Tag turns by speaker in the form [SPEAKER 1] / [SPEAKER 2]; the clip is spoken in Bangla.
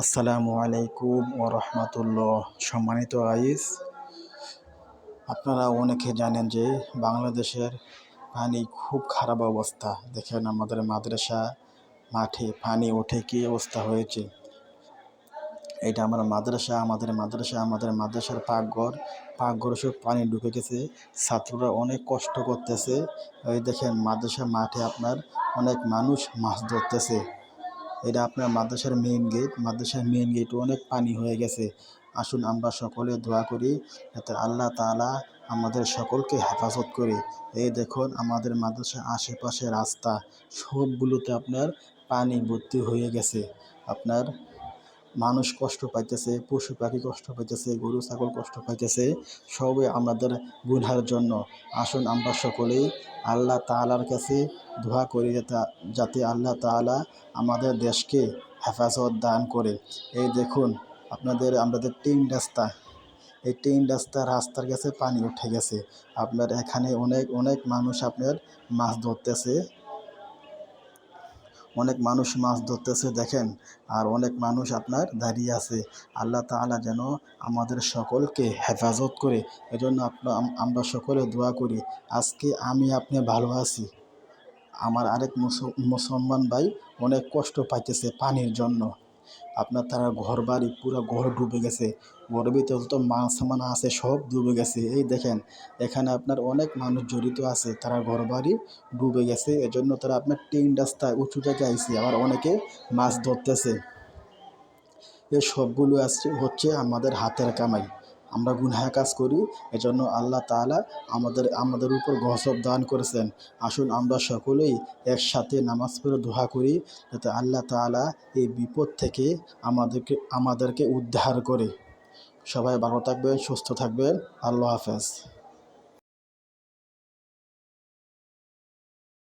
[SPEAKER 1] আসসালামু আলাইকুম ও রহমতুল্লাহ। সম্মানিত আইস আপনারা অনেকে জানেন যে বাংলাদেশের পানি খুব খারাপ অবস্থা। দেখেন আমাদের মাদ্রাসা মাঠে পানি ওঠে কী অবস্থা হয়েছে। এটা আমার মাদ্রাসা, আমাদের মাদ্রাসা, আমাদের মাদ্রাসার পাকঘর পাকঘর সব পানি ঢুকে গেছে। ছাত্ররা অনেক কষ্ট করতেছে। এই দেখেন মাদ্রাসা মাঠে আপনার অনেক মানুষ মাছ ধরতেছে। এটা আপনার মাদ্রাসার মেইন গেট মাদ্রাসার মেইন গেটে অনেক পানি হয়ে গেছে। আসুন আমরা সকলে দোয়া করি, যাতে আল্লাহ তালা আমাদের সকলকে হেফাজত করে। এই দেখুন, আমাদের মাদ্রাসার আশেপাশে রাস্তা, সবগুলোতে আপনার পানি ভর্তি হয়ে গেছে। আপনার মানুষ কষ্ট পাইতেছে, পশু পাখি কষ্ট পাইতেছে, গরু, ছাগল কষ্ট পাইতেছে, সবই আমাদের গুনহার জন্য। আসুন আমরা সকলেই আল্লাহ তাআলার কাছে দোয়া করি যাতে আল্লাহ তাআলা আমাদের দেশকে হেফাজত দান করে। এই দেখুন, আপনাদের, আমাদের টিন রাস্তা। এই টিন রাস্তা, রাস্তার কাছে পানি উঠে গেছে। আপনার এখানে অনেক অনেক মানুষ আপনার মাছ ধরতেছে। অনেক মানুষ মাছ ধরতেছে, দেখেন, আর অনেক মানুষ আপনার দাঁড়িয়ে আছে। আল্লাহ তালা যেন আমাদের সকলকে হেফাজত করে, এজন্য আপনার আমরা সকলে দোয়া করি, আজকে আমি আপনি ভালো আছি। আমার আরেক মুসলমান ভাই অনেক কষ্ট পাইতেছে পানির জন্য। আপনার তারা ঘর বাড়ি পুরো ঘর ডুবে গেছে। ঘরের ভিতরে যত মাছ সামান আছে, সব ডুবে গেছে। এই দেখেন, এখানে আপনার অনেক মানুষ জড়িত আছে, তারা ঘর বাড়ি ডুবে গেছে। এজন্য তারা আপনার টিন রাস্তায় উঁচু জায়গায় আইসে আবার অনেকে মাছ ধরতেছে। এই সবগুলো আসছে হচ্ছে আমাদের হাতের কামাই। আমরা গুনহা কাজ করি, এজন্য আল্লাহ তালা আমাদের আমাদের উপর গহসব দান করেছেন। আসুন আমরা সকলেই একসাথে নামাজ পড়ে দোহা করি, যাতে আল্লাহ তালা এই বিপদ থেকে আমাদেরকে আমাদেরকে উদ্ধার করে। সবাই ভালো থাকবেন, সুস্থ থাকবেন। আল্লাহ হাফেজ।